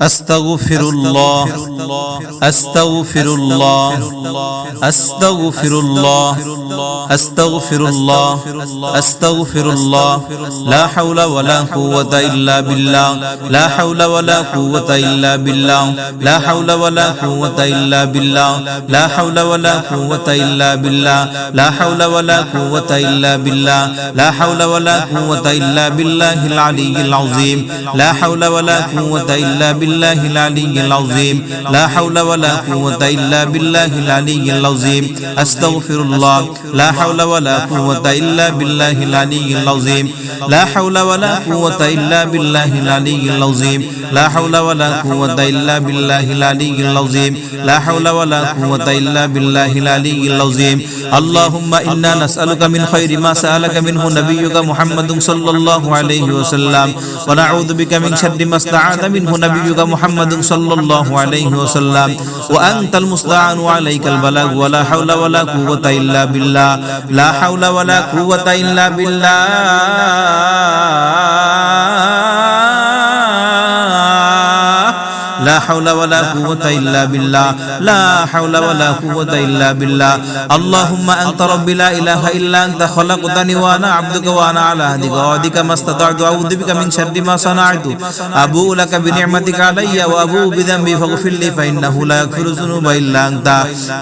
أستغفر الله أستغفر الله أستغفر الله أستغفر الله أستغفر الله. لا حول ولا قوة إلا بالله لا حول ولا قوة إلا بالله لا حول ولا قوة إلا بالله لا حول ولا قوة إلا بالله لا حول ولا قوة إلا بالله لا حول ولا قوة إلا بالله العلي العظيم لا حول ولا قوة إلا بالله. العلي العظيم لا حول ولا قوة إلا بالله العلي العظيم أستغفر الله لا حول ولا قوة إلا بالله العلي العظيم لا حول ولا قوة إلا بالله العلي العظيم لا حول ولا قوة إلا بالله العلي العظيم لا حول ولا قوة إلا بالله العلي العظيم اللهم إنا نسألك من خير ما سألك منه نبيك محمد صلى الله عليه وسلم ونعوذ بك من شر ما استعاذ منه نبيك محمد صلى الله عليه وسلم وأنت المستعان وعليك البلاغ ولا حول ولا قوة إلا بالله لا حول ولا قوة إلا بالله لا حول ولا قوة إلا بالله. لا حول ولا قوة إلا بالله. اللهم أنت ربي لا إله إلا أنت خلقتني وأنا عبدك وأنا على عهدك ووعدك ما استطعت أعوذ بك من شر ما صنعت. أبوء لك بنعمتك علي وأبوء بذنبي فاغفر لي فإنه لا يغفر الذنوب إلا أنت.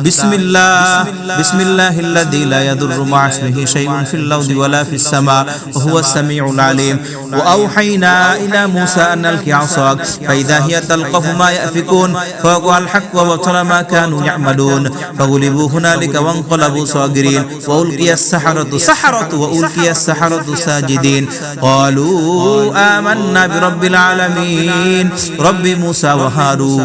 بسم الله بسم الله الذي لا يضر مع اسمه شيء في الأرض ولا في السماء وهو السميع العليم. وأوحينا إلى موسى أن ألقي عصاك فإذا هي تلقف ما يأفكون فوقع الحق وبطل ما كانوا يعملون. فغلبوا هنالك وانقلبوا صاغرين وألقي السحرة سحرة وألقي السحرة ساجدين. قالوا آمنا برب العالمين رب موسى وهارون.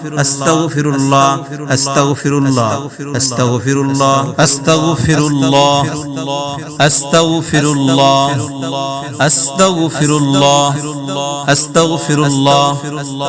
أستغفر الله أستغفر الله أستغفر الله أستغفر الله أستغفر الله أستغفر الله أستغفر الله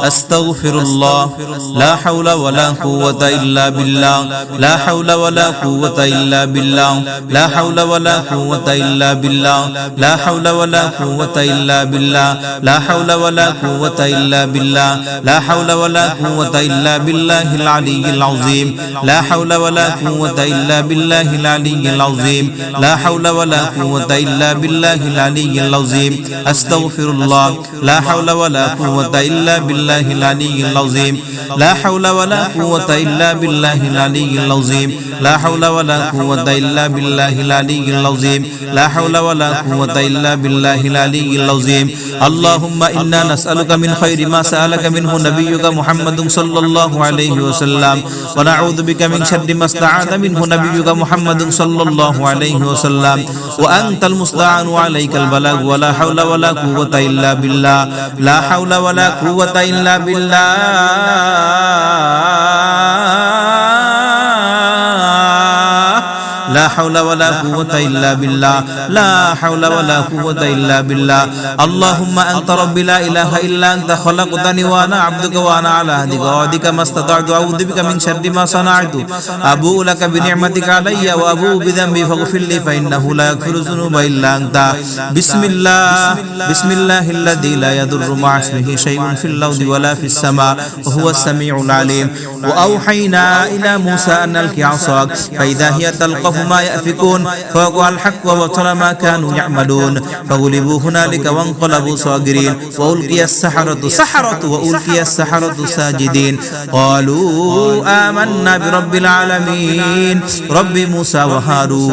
أستغفر الله لا حول ولا قوة إلا بالله لا حول ولا قوة إلا بالله لا حول ولا قوة إلا بالله لا حول ولا قوة إلا بالله لا حول ولا قوة إلا بالله لا حول ولا قوة إلا بالله العلي العظيم. لا حول ولا قوة إلا بالله العلي العظيم. لا حول ولا قوة إلا بالله العلي العظيم. أستغفر الله. لا حول ولا قوة إلا بالله العلي العظيم. لا حول ولا قوة إلا بالله العلي العظيم. لا حول ولا قوة إلا بالله العلي العظيم. لا حول ولا قوة إلا بالله العلي العظيم. اللهم إنا نسألك من خير ما سألك منه نبيك محمد صلى সাল্লাল্লাহু আলাইহি ওয়াসাল্লাম। ওয়া নাউযু বিকা মিন শাররি মা ইসতাআযা মিনহু নাবিয়ুকা মুহাম্মাদুন সাল্লাল্লাহু আলাইহি ওয়াসাল্লাম। ওয়া আনতাল মুস্তাআন ওয়া আলাইকাল বালাগ ওয়া লা হাওলা ওয়া লা কুওয়াতা ইল্লা বিল্লাহ। লা হাওলা ওয়া লা কুওয়াতা ইল্লা বিল্লাহ। حول ولا قوة إلا بالله. لا حول ولا قوة إلا بالله. اللهم أنت ربي لا إله إلا أنت خلقتني وأنا عبدك وأنا على عهدك ووعدك ما استطعت أعوذ بك من شر ما صنعت. أبوء لك بنعمتك علي وأبوء بذنبي فاغفر لي فإنه لا يغفر الذنوب إلا أنت. بسم الله بسم الله الذي لا يضر مع اسمه شيء في الأرض ولا في السماء وهو السميع العليم. وأوحينا إلى موسى أن ألقي عصاك فإذا هي تلقف ما يأفكون فوقع الحق وبطل ما كانوا يعملون فغلبوا هنالك وانقلبوا صاغرين وألقي السحرة سحرة وألقي السحرة ساجدين قالوا آمنا برب العالمين رب موسى وهارون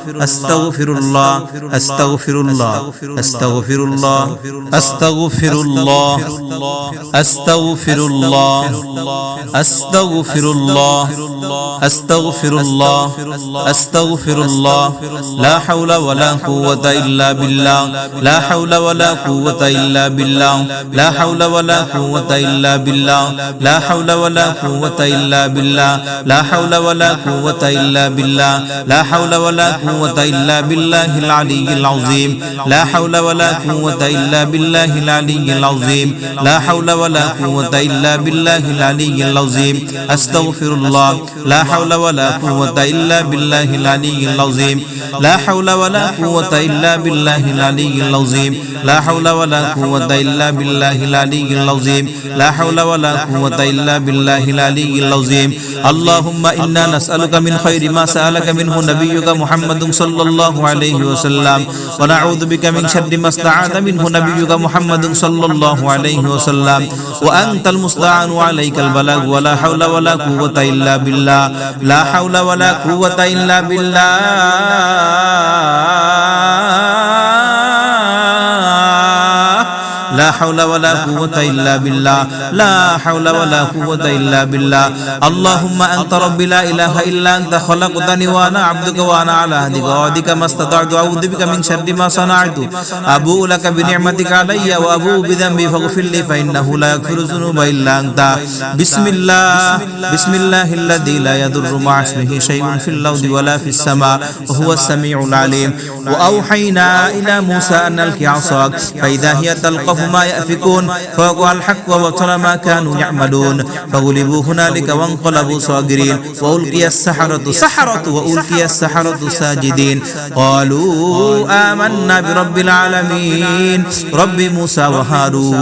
أستغفر الله أستغفر الله أستغفر الله أستغفر الله أستغفر الله أستغفر الله أستغفر الله أستغفر الله لا حول ولا قوة إلا بالله لا حول ولا قوة إلا بالله لا حول ولا قوة إلا بالله لا حول ولا قوة إلا بالله لا حول ولا قوة إلا بالله لا حول ولا قوة কুওয়াতা ইল্লা বিল্লাহিল আলিয়্যিল আযীম। লা হাওলা ওয়ালা কুওয়াতা ইল্লা বিল্লাহিল আলিয়্যিল আযীম। লা হাওলা ওয়ালা কুওয়াতা ইল্লা বিল্লাহিল আলিয়্যিল আযীম। আস্তাগফিরুল্লাহ। লা হাওলা ওয়ালা কুওয়াতা ইল্লা বিল্লাহিল আলিয়্যিল আযীম। লা হাওলা ওয়ালা কুওয়াতা ইল্লা বিল্লাহিল আলিয়্যিল আযীম। লা হাওলা ওয়ালা কুওয়াতা ইল্লা বিল্লাহিল আলিয়্যিল আযীম। লা হাওলা ওয়ালা কুওয়াতা ইল্লা বিল্লাহিল আলিয়্যিল আযীম। اللهم انا نسالك من خير ما سالك منه نبيك محمد বান্দুম সাল্লাল্লাহু আলাইহি ওয়াসাল্লাম ওয়া নাউযু বিকা মিন শাররি মা ইসতাআযা মিনহু নাবিয়ুকা মুহাম্মাদুন সাল্লাল্লাহু আলাইহি ওয়াসাল্লাম ওয়া আনতাল মুস্তাআন ওয়া আলাইকাল বালাগ ওয়া লা হাওলা ওয়া লা কুওয়াতা ইল্লা বিল্লাহ লা হাওলা ওয়া লা কুওয়াতা ইল্লা বিল্লাহ حول ولا قوة إلا بالله. لا حول ولا قوة إلا بالله. اللهم أنت ربي لا إله إلا أنت خلقتني وأنا عبدك وأنا على عهدك ووعدك ما استطعت أعوذ بك من شر ما صنعت. أبوء لك بنعمتك علي وأبوء بذنبي فاغفر لي فإنه لا يغفر الذنوب إلا أنت. بسم الله بسم الله الذي لا يضر مع اسمه شيء في الأرض ولا في السماء وهو السميع العليم. وأوحينا إلى موسى أن ألقي عصاك فإذا هي تلقف ما يأفكون فوقع الحق وبطل ما كانوا يعملون. فغلبوا هنالك وانقلبوا صاغرين وألقي السحرة سحرة وألقي السحرة ساجدين. قالوا آمنا برب العالمين رب موسى وهارون.